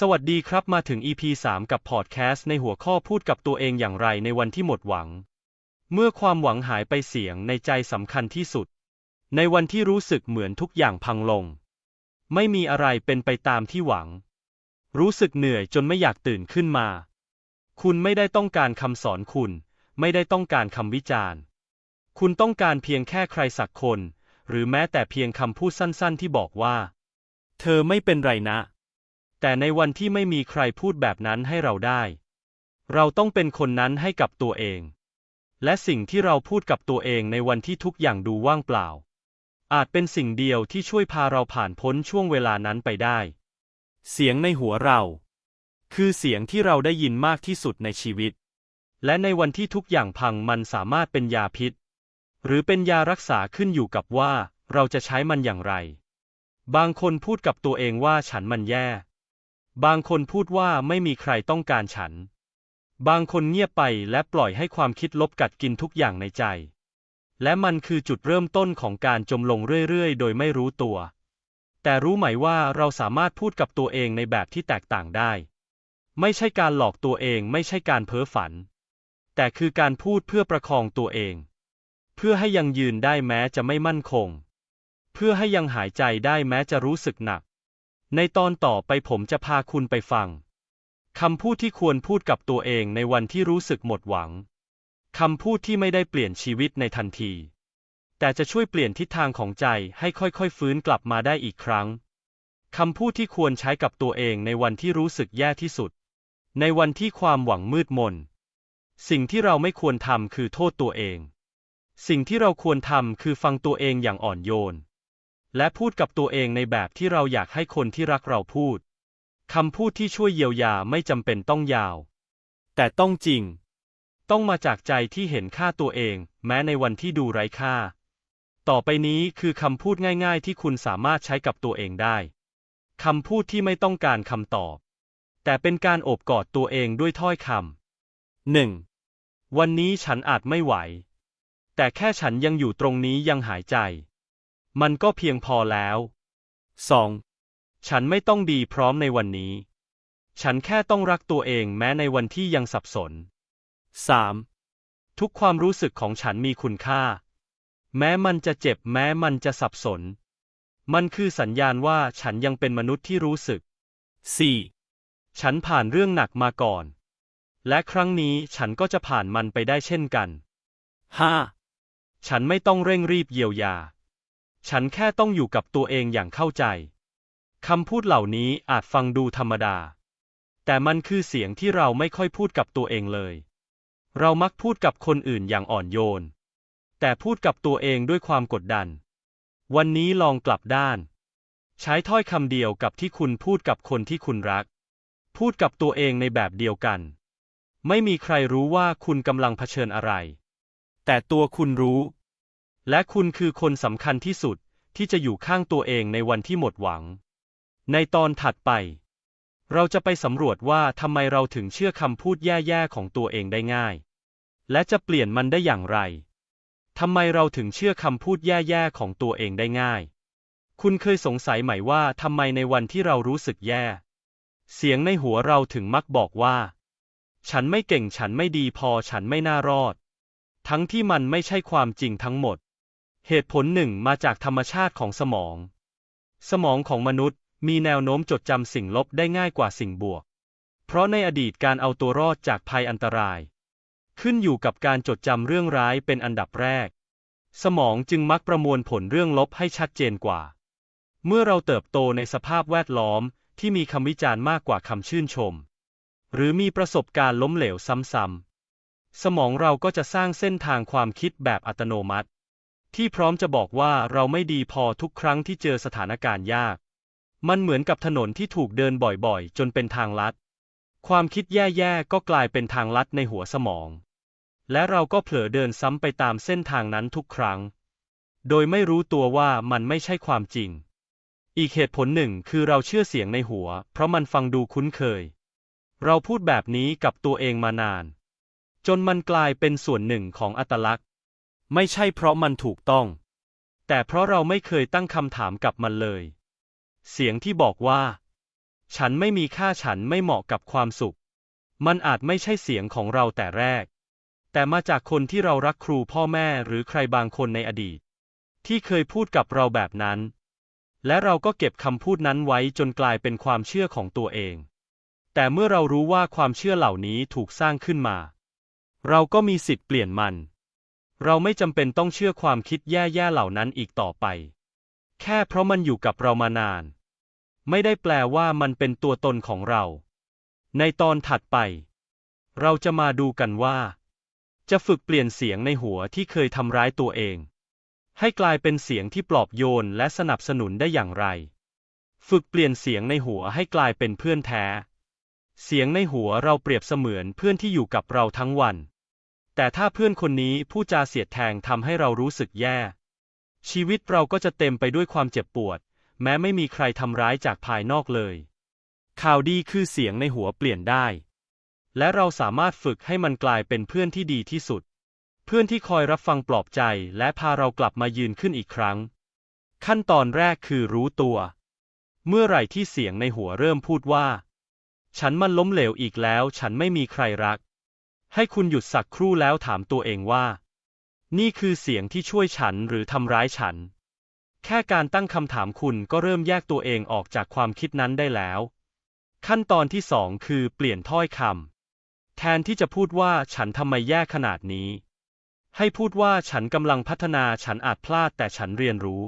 สวัสดีครับมาถึง EP 3 กับพอดแคสต์ในหัวข้อพูดกับตัวเองอย่างไรในวันที่หมดหวัง เมื่อความหวังหายไปเสียงในใจสำคัญที่สุด ในวันที่รู้สึกเหมือนทุกอย่างพังลง ไม่มีอะไรเป็นไปตามที่หวัง รู้สึกเหนื่อยจนไม่อยากตื่นขึ้นมา คุณไม่ได้ต้องการคำสอนคุณ ไม่ได้ต้องการคำวิจารณ์ คุณต้องการเพียงแค่ใครสักคน หรือแม้แต่เพียงคำพูดสั้นๆ ที่บอกว่า เธอไม่เป็นไรนะ แต่ในวันที่ไม่มีใครพูดแบบนั้นให้เราได้ เราต้องเป็นคนนั้นให้กับตัวเอง และสิ่งที่เราพูดกับตัวเองในวันที่ทุกอย่างดูว่างเปล่า อาจเป็นสิ่งเดียวที่ช่วยพาเราผ่านพ้นช่วงเวลานั้นไปได้ เสียงในหัวเรา คือเสียงที่เราได้ยินมากที่สุดในชีวิต และในวันที่ทุกอย่างพังมันสามารถเป็นยาพิษ หรือเป็นยารักษาขึ้นอยู่กับว่าเราจะใช้มันอย่างไร บางคนพูดกับตัวเองว่าฉันมันแย่ บางคนพูดว่าไม่มีใครต้องการฉัน บางคนเงียบไปและปล่อยให้ความคิดลบกัดกินทุกอย่างในใจ และมันคือจุดเริ่มต้นของการจมลงเรื่อยๆ โดยไม่รู้ตัว แต่รู้ไหมว่าเราสามารถพูดกับตัวเองในแบบที่แตกต่างได้ ไม่ใช่การหลอกตัวเองไม่ใช่การเพ้อฝัน แต่คือการพูดเพื่อประคองตัวเอง เพื่อให้ยังยืนได้แม้จะไม่มั่นคง เพื่อให้ยังหายใจได้แม้จะรู้สึกหนัก ในตอนต่อไปผมจะพาคุณไปฟังคำพูดที่ควรพูดกับตัวเองในวันที่รู้สึกหมดหวังคำพูดที่ไม่ได้เปลี่ยนชีวิตในทันที แต่จะช่วยเปลี่ยนทิศทางของใจให้ค่อยๆฟื้นกลับมาได้อีกครั้งคำพูดที่ควรใช้กับตัวเองในวันที่รู้สึกแย่ที่สุด ในวันที่ความหวังมืดมน สิ่งที่เราไม่ควรทำคือโทษตัวเอง สิ่งที่เราควรทำคือฟังตัวเองอย่างอ่อนโยน และพูดกับตัวเองในแบบที่เราอยากให้คนที่รักเราพูด คำพูดที่ช่วยเยียวยาไม่จำเป็นต้องยาว แต่ต้องจริง ต้องมาจากใจที่เห็นค่าตัวเอง แม้ในวันที่ดูไร้ค่า ต่อไปนี้คือคำพูดง่าย ๆ ที่คุณสามารถใช้กับตัวเองได้คำพูดที่ไม่ต้องการคำตอบ แต่เป็นการโอบกอดตัวเองด้วยถ้อยคำหนึ่งวันนี้ฉันอาจไม่ไหว แต่แค่ฉันยังอยู่ตรงนี้ยังหายใจ มันก็เพียงพอแล้ว 2. ฉันไม่ต้องดีพร้อมในวันนี้ ฉันแค่ต้องรักตัวเองแม้ในวันที่ยังสับสน 3. ทุกความรู้สึกของฉันมีคุณค่า แม้มันจะเจ็บแม้มันจะสับสน มันคือสัญญาณว่าฉันยังเป็นมนุษย์ที่รู้สึก 4. ฉันผ่านเรื่องหนักมาก่อน และครั้งนี้ฉันก็จะผ่านมันไปได้เช่นกัน 5. ฉันไม่ต้องเร่งรีบเยียวยา ฉันแค่ต้องอยู่กับตัวเองอย่างเข้าใจคำพูดเหล่านี้อาจฟังดูธรรมดา แต่มันคือเสียงที่เราไม่ค่อยพูดกับตัวเองเลย เรามักพูดกับคนอื่นอย่างอ่อนโยน แต่พูดกับตัวเองด้วยความกดดัน วันนี้ลองกลับด้าน ใช้ถ้อยคำเดียวกับที่คุณพูดกับคนที่คุณรัก พูดกับตัวเองในแบบเดียวกัน ไม่มีใครรู้ว่าคุณกำลังเผชิญอะไร แต่ตัวคุณรู้ และคุณคือคนสำคัญที่สุดที่จะอยู่ข้างตัวเองในวันที่หมดหวัง ในตอนถัดไป เราจะไปสำรวจว่าทำไมเราถึงเชื่อคำพูดแย่ๆของตัวเองได้ง่าย และจะเปลี่ยนมันได้อย่างไรทำไมเราถึงเชื่อคำพูดแย่ๆของตัวเองได้ง่าย คุณเคยสงสัยไหมว่าทำไมในวันที่เรารู้สึกแย่ เสียงในหัวเราถึงมักบอกว่า ฉันไม่เก่งฉันไม่ดีพอฉันไม่น่ารอด ทั้งที่มันไม่ใช่ความจริงทั้งหมด เหตุผลหนึ่งมาจากธรรมชาติของสมอง สมองของมนุษย์มีแนวโน้มจดจำสิ่งลบได้ง่ายกว่าสิ่งบวก เพราะในอดีตการเอาตัวรอดจากภัยอันตราย ขึ้นอยู่กับการจดจำเรื่องร้ายเป็นอันดับแรก สมองจึงมักประมวลผลเรื่องลบให้ชัดเจนกว่า เมื่อเราเติบโตในสภาพแวดล้อมที่มีคำวิจารณ์มากกว่าคำชื่นชม หรือมีประสบการณ์ล้มเหลวซ้ำๆสมองเราก็จะสร้างเส้นทางความคิดแบบอัตโนมัติ ที่พร้อมจะบอกว่าเราไม่ดีพอทุกครั้งที่เจอสถานการณ์ยาก มันเหมือนกับถนนที่ถูกเดินบ่อยๆ จนเป็นทางลัด ความคิดแย่ๆ ก็กลายเป็นทางลัดในหัวสมอง และเราก็เผลอเดินซ้ำไปตามเส้นทางนั้นทุกครั้ง โดยไม่รู้ตัวว่ามันไม่ใช่ความจริง อีกเหตุผลหนึ่งคือเราเชื่อเสียงในหัว เพราะมันฟังดูคุ้นเคย เราพูดแบบนี้กับตัวเองมานาน จนมันกลายเป็นส่วนหนึ่งของอัตลักษณ์ ไม่ใช่เพราะมันถูกต้อง แต่เพราะเราไม่เคยตั้งคำถามกับมันเลย เสียงที่บอกว่า ฉันไม่มีค่าฉันไม่เหมาะกับความสุข มันอาจไม่ใช่เสียงของเราแต่แรก แต่มาจากคนที่เรารักครูพ่อแม่หรือใครบางคนในอดีต ที่เคยพูดกับเราแบบนั้น และเราก็เก็บคำพูดนั้นไว้จนกลายเป็นความเชื่อของตัวเอง แต่เมื่อเรารู้ว่าความเชื่อเหล่านี้ถูกสร้างขึ้นมา เราก็มีสิทธิ์เปลี่ยนมัน เราไม่จำเป็นต้องเชื่อความคิดแย่ๆเหล่านั้นอีกต่อไป แค่เพราะมันอยู่กับเรามานาน ไม่ได้แปลว่ามันเป็นตัวตนของเรา ในตอนถัดไป เราจะมาดูกันว่า จะฝึกเปลี่ยนเสียงในหัวที่เคยทำร้ายตัวเอง ให้กลายเป็นเสียงที่ปลอบโยนและสนับสนุนได้อย่างไร ฝึกเปลี่ยนเสียงในหัวให้กลายเป็นเพื่อนแท้ เสียงในหัวเราเปรียบเสมือนเพื่อนที่อยู่กับเราทั้งวัน แต่ถ้าเพื่อนคนนี้พูดจาเสียดแทงทำให้เรารู้สึกแย่ ชีวิตเราก็จะเต็มไปด้วยความเจ็บปวด แม้ไม่มีใครทำร้ายจากภายนอกเลย ข่าวดีคือเสียงในหัวเปลี่ยนได้ และเราสามารถฝึกให้มันกลายเป็นเพื่อนที่ดีที่สุด เพื่อนที่คอยรับฟังปลอบใจและพาเรากลับมายืนขึ้นอีกครั้ง ขั้นตอนแรกคือรู้ตัว เมื่อไหร่ที่เสียงในหัวเริ่มพูดว่า ฉันมันล้มเหลวอีกแล้ว ฉันไม่มีใครรัก ให้คุณหยุดสักครู่แล้วถามตัวเองว่า นี่คือเสียงที่ช่วยฉันหรือทำร้ายฉัน แค่การตั้งคำถามคุณก็เริ่มแยกตัวเองออกจากความคิดนั้นได้แล้ว ขั้นตอนที่สองคือเปลี่ยนถ้อยคำแทนที่จะพูดว่าฉันทำไมแย่ขนาดนี้ ให้พูดว่าฉันกำลังพัฒนาฉันอาจพลาดแต่ฉันเรียนรู้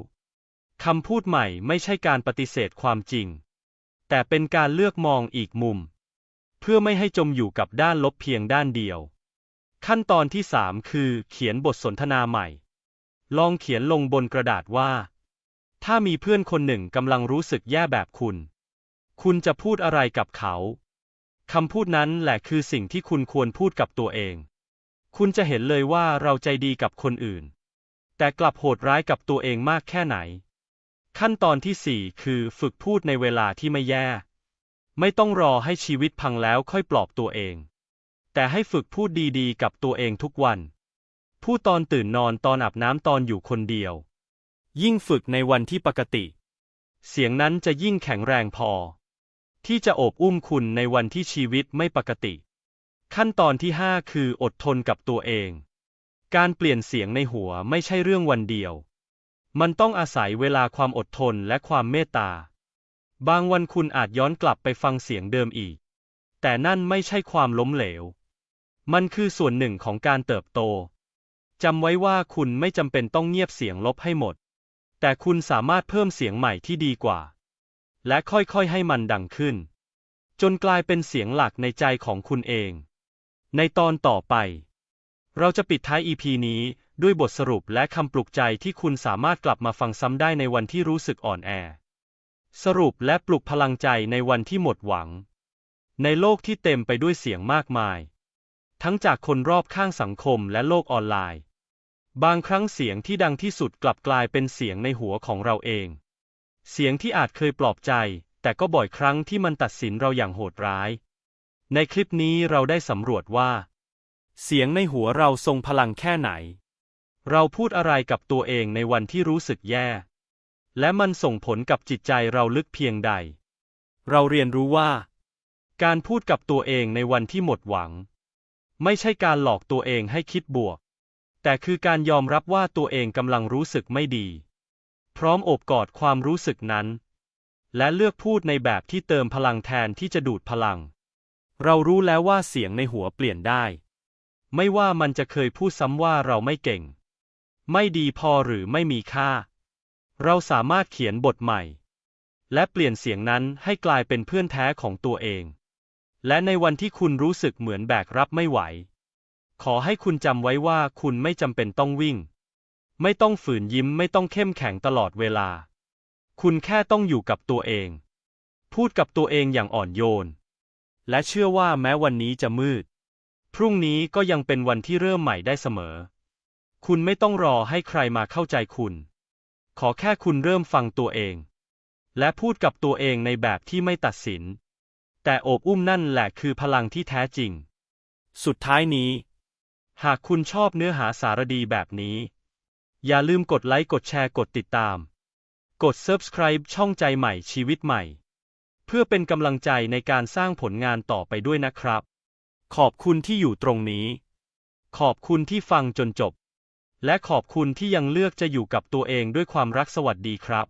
คำพูดใหม่ไม่ใช่การปฏิเสธความจริง แต่เป็นการเลือกมองอีกมุม เพื่อไม่ให้จมอยู่กับด้านลบเพียงด้านเดียว ขั้นตอนที่สามคือ เขียนบทสนทนาใหม่ ลองเขียนลงบนกระดาษว่า ถ้ามีเพื่อนคนหนึ่งกำลังรู้สึกแย่แบบคุณ คุณจะพูดอะไรกับเขาคำพูดนั้นแหละคือสิ่งที่คุณควรพูดกับตัวเอง คุณจะเห็นเลยว่าเราใจดีกับคนอื่น แต่กลับโหดร้ายกับตัวเองมากแค่ไหน ขั้นตอนที่สี่คือฝึกพูดในเวลาที่ไม่แย่ ไม่ต้องรอให้ชีวิตพังแล้วค่อยปลอบตัวเอง แต่ให้ฝึกพูดดีๆ กับตัวเองทุกวัน พูดตอนตื่นนอนตอนอาบน้ำตอนอยู่คนเดียว ยิ่งฝึกในวันที่ปกติ เสียงนั้นจะยิ่งแข็งแรงพอ ที่จะโอบอุ้มคุณในวันที่ชีวิตไม่ปกติ ขั้นตอนที่ 5 คืออดทนกับตัวเอง การเปลี่ยนเสียงในหัวไม่ใช่เรื่องวันเดียว มันต้องอาศัยเวลาความอดทนและความเมตตา บางวันคุณอาจย้อนกลับไปฟังเสียงเดิมอีก แต่นั่นไม่ใช่ความล้มเหลว มันคือส่วนหนึ่งของการเติบโต จำไว้ว่าคุณไม่จำเป็นต้องเงียบเสียงลบให้หมด แต่คุณสามารถเพิ่มเสียงใหม่ที่ดีกว่า และค่อยๆให้มันดังขึ้น จนกลายเป็นเสียงหลักในใจของคุณเอง ในตอนต่อไป เราจะปิดท้าย EP นี้ด้วยบทสรุปและคำปลุกใจที่คุณสามารถกลับมาฟังซ้ำได้ในวันที่รู้สึกอ่อนแอ สรุปและปลุกพลังใจในวันที่หมดหวัง ในโลกที่เต็มไปด้วยเสียงมากมาย ทั้งจากคนรอบข้างสังคมและโลกออนไลน์ บางครั้งเสียงที่ดังที่สุดกลับกลายเป็นเสียงในหัวของเราเอง เสียงที่อาจเคยปลอบใจ แต่ก็บ่อยครั้งที่มันตัดสินเราอย่างโหดร้าย ในคลิปนี้เราได้สำรวจว่า เสียงในหัวเราทรงพลังแค่ไหน เราพูดอะไรกับตัวเองในวันที่รู้สึกแย่ และมันส่งผลกับจิตใจเราลึกเพียงใด เราเรียนรู้ว่า การพูดกับตัวเองในวันที่หมดหวัง ไม่ใช่การหลอกตัวเองให้คิดบวก แต่คือการยอมรับว่าตัวเองกำลังรู้สึกไม่ดี พร้อมโอบกอดความรู้สึกนั้น และเลือกพูดในแบบที่เติมพลังแทนที่จะดูดพลัง เรารู้แล้วว่าเสียงในหัวเปลี่ยนได้ ไม่ว่ามันจะเคยพูดซ้ำว่าเราไม่เก่ง ไม่ดีพอหรือไม่มีค่า เราสามารถเขียนบทใหม่ และเปลี่ยนเสียงนั้นให้กลายเป็นเพื่อนแท้ของตัวเอง และในวันที่คุณรู้สึกเหมือนแบกรับไม่ไหว ขอให้คุณจำไว้ว่าคุณไม่จำเป็นต้องวิ่ง ไม่ต้องฝืนยิ้มไม่ต้องเข้มแข็งตลอดเวลา คุณแค่ต้องอยู่กับตัวเอง พูดกับตัวเองอย่างอ่อนโยน และเชื่อว่าแม้วันนี้จะมืด พรุ่งนี้ก็ยังเป็นวันที่เริ่มใหม่ได้เสมอ คุณไม่ต้องรอให้ใครมาเข้าใจคุณ ขอแค่คุณเริ่มฟังตัวเอง และพูดกับตัวเองในแบบที่ไม่ตัดสิน แต่โอบอุ้มนั่นแหละคือพลังที่แท้จริง สุดท้ายนี้ หากคุณชอบเนื้อหาสารดีแบบนี้ อย่าลืมกดไลค์กดแชร์กดติดตาม กด subscribe ช่องใจใหม่ชีวิตใหม่ เพื่อเป็นกำลังใจในการสร้างผลงานต่อไปด้วยนะครับ ขอบคุณที่อยู่ตรงนี้ ขอบคุณที่ฟังจนจบ และขอบคุณที่ยังเลือกจะอยู่กับตัวเองด้วยความรักสวัสดีครับ